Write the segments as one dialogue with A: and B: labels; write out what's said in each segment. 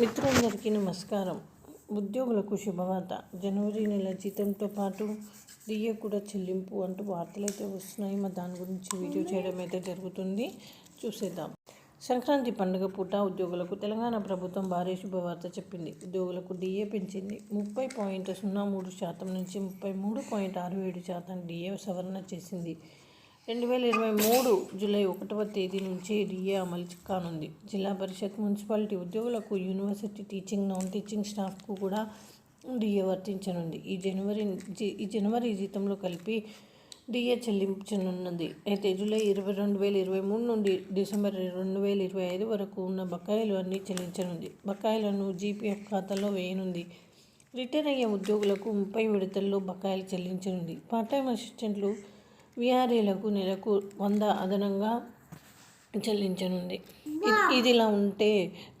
A: మిత్రులందరికీ నమస్కారం. ఉద్యోగులకు శుభవార్త. జనవరి నెల జీతంతో పాటు డిఏ కూడా చెల్లింపు అంటూ వార్తలు అయితే వస్తున్నాయి. మరి దాని గురించి వీడియో చేయడం అయితే జరుగుతుంది. చూసేద్దాం. సంక్రాంతి పండుగ పూట ఉద్యోగులకు తెలంగాణ ప్రభుత్వం భారీ శుభవార్త చెప్పింది. ఉద్యోగులకు డిఏ పెంచింది. ముప్పై పాయింట్ సున్నా మూడు శాతం నుంచి ముప్పై మూడు పాయింట్ ఆరు ఏడు శాతం డిఏ సవరణ చేసింది. రెండు వేల ఇరవై మూడు జూలై ఒకటవ తేదీ నుంచి డిఏ అమలు కానుంది. జిల్లా పరిషత్ మున్సిపాలిటీ ఉద్యోగులకు యూనివర్సిటీ టీచింగ్ నాన్ టీచింగ్ స్టాఫ్కు కూడా డిఏ వర్తించనుంది. ఈ జనవరి జీ- ఈ జనవరి జీతంలో కలిపి డిఏ చెల్లించనున్నది. అయితే జూలై ఇరవై రెండు వేల ఇరవై మూడు నుండి డిసెంబర్ రెండు వేల ఇరవై ఐదు వరకు ఉన్న బకాయిలు అన్నీ చెల్లించనుంది. బకాయిలను జీపీఎఫ్ ఖాతాలో వేయనుంది. రిటైర్ అయ్యే ఉద్యోగులకు ముప్పై విడతల్లో బకాయిలు చెల్లించనుంది. పార్ట్ టైం అసిస్టెంట్లు విఆర్ఏలకు నెలకు వంద అదనంగా చెల్లించనుంది. ఇది ఇదిలా ఉంటే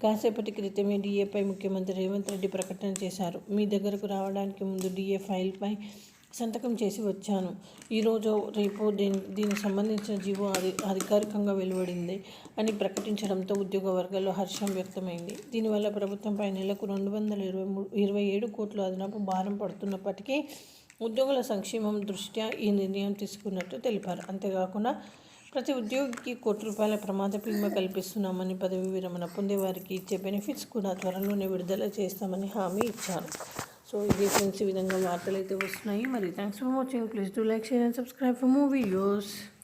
A: కాసేపటి క్రితమే డిఏపై ముఖ్యమంత్రి రేవంత్ రెడ్డి ప్రకటన చేశారు. మీ దగ్గరకు రావడానికి ముందు డిఏ ఫైల్పై సంతకం చేసి వచ్చాను. ఈరోజు రేపు దీని దీనికి సంబంధించిన జీవో అధి అధికారికంగా వెలువడింది అని ప్రకటించడంతో ఉద్యోగ వర్గాల్లో హర్షం వ్యక్తమైంది. దీనివల్ల ప్రభుత్వంపై నెలకు రెండు వందల ఇరవై మూడు ఇరవై ఏడు కోట్ల అదనపు భారం పడుతున్నప్పటికీ ఉద్యోగుల సంక్షేమం దృష్ట్యా ఈ నిర్ణయం తీసుకున్నట్టు తెలిపారు. అంతేకాకుండా ప్రతి ఉద్యోగికి కోటి రూపాయల ప్రమాద బీమా కల్పిస్తున్నామని పదవి విరమణ పొందే వారికి ఇచ్చే బెనిఫిట్స్ కూడా త్వరలోనే విడుదల చేస్తామని హామీ ఇచ్చారు. సో ఇది ఫ్రెండ్స్ ఈ విధంగా వార్తలు అయితే వస్తున్నాయి. మరి thanks for watching. Please do like share and subscribe for more videos.